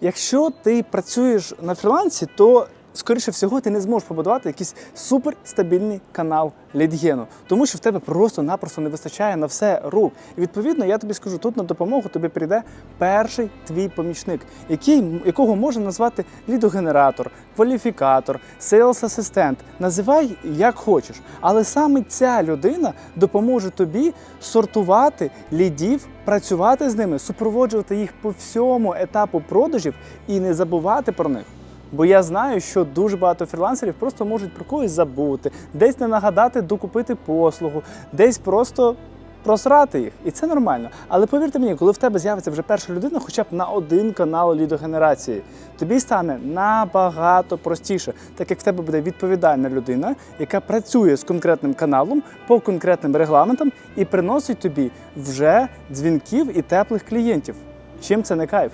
Якщо ти працюєш на фрілансі, то скоріше всього ти не зможеш побудувати якийсь суперстабільний канал лідгену, тому що в тебе просто-напросто не вистачає на все рук. І відповідно, я тобі скажу, тут на допомогу тобі прийде перший твій помічник, який, якого можна назвати лідогенератор, кваліфікатор, сейлс асистент. Називай як хочеш. Але саме ця людина допоможе тобі сортувати лідів, працювати з ними, супроводжувати їх по всьому етапу продажів і не забувати про них. Бо я знаю, що дуже багато фрілансерів просто можуть про когось забути, десь не нагадати докупити послугу, десь просто просрати їх. І це нормально. Але повірте мені, коли в тебе з'явиться вже перша людина, хоча б на один канал лідогенерації, тобі стане набагато простіше, так як в тебе буде відповідальна людина, яка працює з конкретним каналом по конкретним регламентам і приносить тобі вже дзвінків і теплих клієнтів. Чим це не кайф?